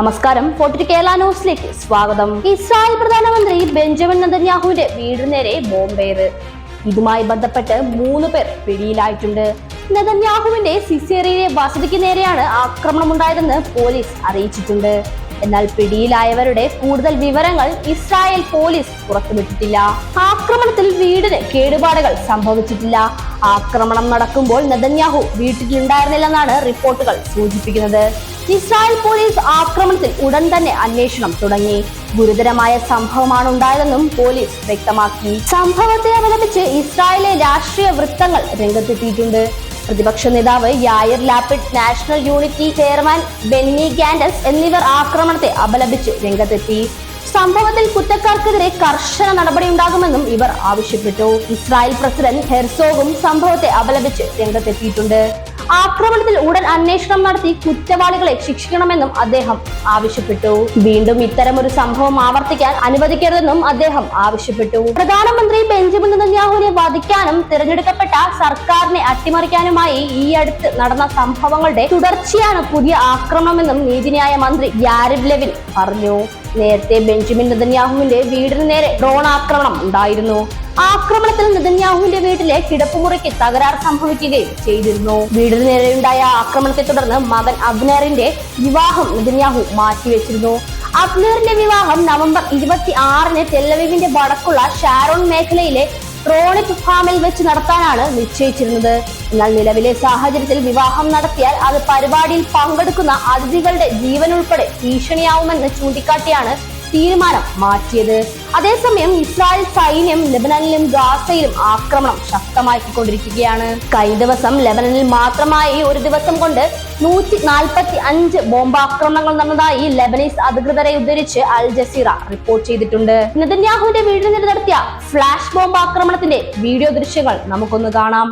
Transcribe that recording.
നമസ്കാരം. ഫോർട്ടി കേരള ന്യൂസിലേക്ക് സ്വാഗതം. ഇസ്രായേൽ പ്രധാനമന്ത്രി ബെഞ്ചമിൻ നദന്യാഹുവിന്റെ വീടിന് നേരെ ബോംബേറ്. ഇതുമായി ബന്ധപ്പെട്ട് മൂന്ന് പേർ പിടിയിലായിട്ടുണ്ട്. നദന്യാഹുവിന്റെ സിസേറിയിലെ വസതിക്ക് നേരെയാണ് ആക്രമണമുണ്ടായതെന്ന് പോലീസ് അറിയിച്ചിട്ടുണ്ട്. എന്നാൽ പിടിയിലായവരുടെ കൂടുതൽ വിവരങ്ങൾ ഇസ്രായേൽ പോലീസ് പുറത്തുവിട്ടിട്ടില്ല. ആക്രമണത്തിൽ വീടിന് കേടുപാടുകൾ സംഭവിച്ചിട്ടില്ല. ആക്രമണം നടക്കുമ്പോൾ നദന്യാഹു വീട്ടിലുണ്ടായിരുന്നില്ലെന്നാണ് റിപ്പോർട്ടുകൾ സൂചിപ്പിക്കുന്നത്. ഇസ്രായേൽ പോലീസ് ആക്രമണത്തിൽ ഉടൻ തന്നെ അന്വേഷണം തുടങ്ങി. ഗുരുതരമായ സംഭവമാണ് ഉണ്ടായതെന്നും പോലീസ് വ്യക്തമാക്കി. സംഭവത്തെ അവലംബിച്ച് ഇസ്രായേലിലെ രാഷ്ട്രീയ വൃത്തങ്ങൾ രംഗത്തെത്തിയിട്ടുണ്ട്. പ്രതിപക്ഷ നേതാവ് Yair Lapid National Unity chairman Benny Gantz എന്നിവർ ആക്രമണത്തെ അപലപിച്ച് രംഗത്തെത്തി. സംഭവത്തിൽ കുറ്റക്കാർക്കെതിരെ കർശന നടപടിയുണ്ടാകുമെന്നും ഇവർ ആവശ്യപ്പെട്ടു. ഇസ്രായേൽ പ്രസിഡന്റ് ഹെർസോഗും സംഭവത്തെ അപലപിച്ച് രംഗത്തെത്തിയിട്ടുണ്ട്. ആക്രമണത്തിൽ ഉടൻ അന്വേഷണം നടത്തി കുറ്റവാളികളെ ശിക്ഷിക്കണമെന്നും അദ്ദേഹം ആവശ്യപ്പെട്ടു. വീണ്ടും ഇത്തരമൊരു സംഭവം ആവർത്തിക്കാൻ അനുവദിക്കരുതെന്നും അദ്ദേഹം ആവശ്യപ്പെട്ടു. പ്രധാനമന്ത്രി ബെഞ്ചമിൻ നെതന്യാഹുവിനെ വധിക്കാനും തിരഞ്ഞെടുക്കപ്പെട്ട സർക്കാരിനെ അട്ടിമറിക്കാനുമായി ഈ അടുത്ത് നടന്ന സംഭവങ്ങളുടെ തുടർച്ചയാണ് പുതിയ ആക്രമണമെന്നും നീതിന്യായ മന്ത്രി യാരിബ് ലെവിൻ പറഞ്ഞു. നേരത്തെ ബെഞ്ചമിൻ നെതന്യാഹുവിന്റെ വീടിന് നേരെ ഡ്രോൺ ആക്രമണം ഉണ്ടായിരുന്നു. ആക്രമണത്തിൽ നിതന്യാഹുവിന്റെ വീട്ടിലെ കിടപ്പുമുറിക്ക് തകരാർ സംഭവിക്കുകയും ചെയ്തിരുന്നു. വീടിന് നേരെയുണ്ടായ ആക്രമണത്തെ തുടർന്ന് മകൻ അബ്നേറിന്റെ വിവാഹം നിതന്യാഹു മാറ്റിവെച്ചിരുന്നു. അബ്നേറിന്റെ വിവാഹം നവംബർ ഇരുപത്തി ആറിന് ടെല്ലവീവിന്റെ വടക്കുള്ള ഷാരോൺ മേഖലയിലെ റോണിക് ഫാമിൽ വെച്ച് നടത്താനാണ് നിശ്ചയിച്ചിരുന്നത്. എന്നാൽ നിലവിലെ സാഹചര്യത്തിൽ വിവാഹം നടത്തിയാൽ അത് പരിപാടിയിൽ പങ്കെടുക്കുന്ന അതിഥികളുടെ ജീവൻ ഉൾപ്പെടെ ഭീഷണിയാവുമെന്ന് ചൂണ്ടിക്കാട്ടിയാണ് തീരുമാനം മാറ്റിയത്. അതേസമയം ഇസ്രായേൽ സൈന്യം ലെബനനിലും ഗാസയിലും ആക്രമണം ശക്തമാക്കിക്കൊണ്ടിരിക്കുകയാണ്. കഴിഞ്ഞ ദിവസം ലെബനനിൽ മാത്രമായി ഒരു ദിവസം കൊണ്ട് നൂറ്റി നാൽപ്പത്തി അഞ്ച് ബോംബാക്രമണങ്ങൾ നടന്നതായി ലെബനീസ് അധികൃതരെ ഉദ്ധരിച്ച് അൽ ജസീറ റിപ്പോർട്ട് ചെയ്തിട്ടുണ്ട്. നെതന്യാഹുവിന്റെ വീടിന് നേരെ നടത്തിയ ഫ്ലാഷ് ബോംബ് ആക്രമണത്തിന്റെ വീഡിയോ ദൃശ്യങ്ങൾ നമുക്കൊന്ന് കാണാം.